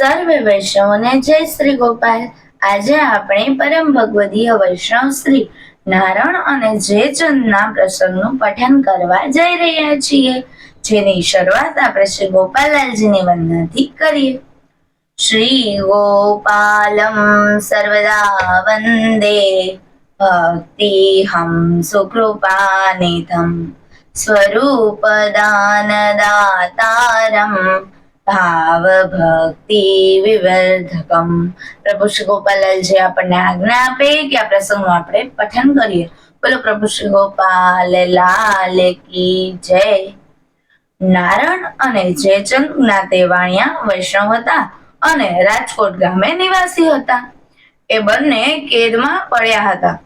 સર્વે વૈષ્ણવોને જય શ્રી ગોપાલ. આજે આપણે પરમ ભગવદીય વૈષ્ણવ શ્રી નારણ અને જેચંદના પ્રસંગનું પઠન કરવા જઈ રહ્યા છીએ, જેની શરૂઆત આપણે શ્રી ગોપાલાલજીની વંદનાથી કરીએ. શ્રી ગોપાલમ સર્વદા વંદે. ભક્તિ હમ સુકૃપાનિધમ. સ્વરૂપદાનદાતારમ ભાવ ભક્તિ વિવર્ધકમ પ્રભુ શ્રી ગોપાલજી આપણને આજ્ઞા આપે કે આ પ્રસંગનું આપણે પઠન કરીએ બોલો પ્રભુ શ્રી ગોપાલ લાલ કી જય નારણ અને જયચંદ જ્ઞાતે વાણિયા વૈષ્ણવ હતા અને રાજકોટ ગામે નિવાસી હતા. એ બંને કેદમાં પડ્યા હતા.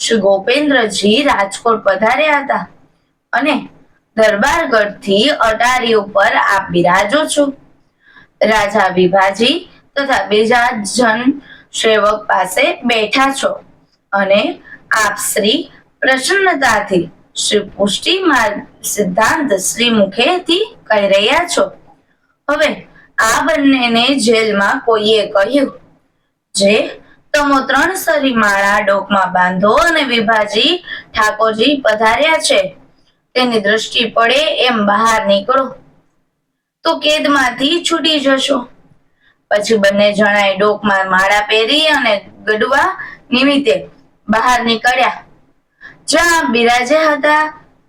શ્રી ગોપેન્દ્રજી રાજકોટ પધાર્યા હતા. અને દરબારગઢથી અટારી ઉપર આપ બિરાજો છો. રાજા વિભાજી તથા બીજા જન સેવક પાસે બેઠા છો અને આપ શ્રી પ્રસન્નતાથી શ્રી પુષ્ટિ માર્ગ સિદ્ધાંત શ્રી મુખેથી કહી રહ્યા છો. હવે આ બંનેને જેલમાં કોઈએ કહ્યું, જે તમો ત્રણ સરી માળા ડોકમાં બાંધો અને વિભાજી ઠાકોરજી પધાર્યા છે. તેની દ્રષ્ટિ પડે એમ બહાર નીકળો. તો કેદમાંથી છૂટી જશો. પછી બંને જણાએ ડોકમાં માળા પહેરી અને ગડવા નિમિત્તે બહાર નીકળ્યા. જ્યાં બિરાજે હતા,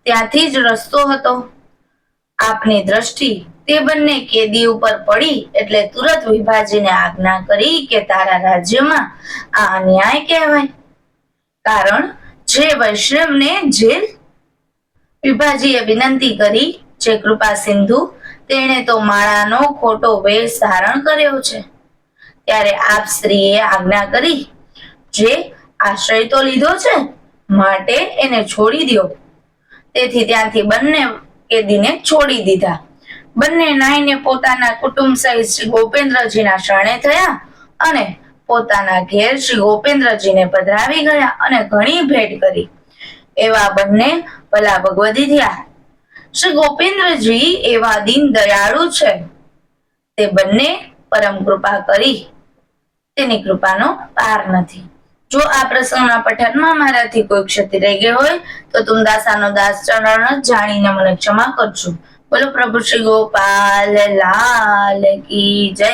ત્યાંથી જ રસ્તો હતો. આપની દ્રષ્ટિ તે બંને કેદી ઉપર પડી એટલે તુરત વિભાજીને આજ્ઞા કરી કે તારા રાજ્યમાં આ અન્યાય કહેવાય. કારણ જે વૈષ્ણવને જેલ? વિભાજીએ વિનંતી કરી, જે કૃપા સિંધુ તેણે તો માળાનો ખોટો વેશ ધારણ કર્યો છે. ત્યારે આપ સ્ત્રીએ આજ્ઞા કરી, જે આશ્રય તો લીધો છે, માટે એને છોડી દો તેથી ત્યાંથી બંને કેદીને છોડી દીધા. બંને નાઈને પોતાના કુટુંબ સહિત શ્રી ગોપેન્દ્રજીના શરણે થયા અને પોતાના ઘેર શ્રી ગોપેન્દ્રજીને પધરાવી ગયા અને ઘણી ભેટ કરી. એવા બંને ભલા ભગવદી થયા. શ્રી ગોપેન્દ્રજી એવા દિન દયાળુ છે. તે બંને પરમ કૃપા કરી. તેની કૃપાનો પાર નથી. જો આ પ્રસંગના પઠનમાં મારાથી કોઈ ક્ષતિ રહી ગઈ હોય, તો તું દાસાનો દાસ ચરણ જાણીને મને ક્ષમા કરજો. બોલો પ્રભુ શ્રી ગોપાલ, લાલ કી જય.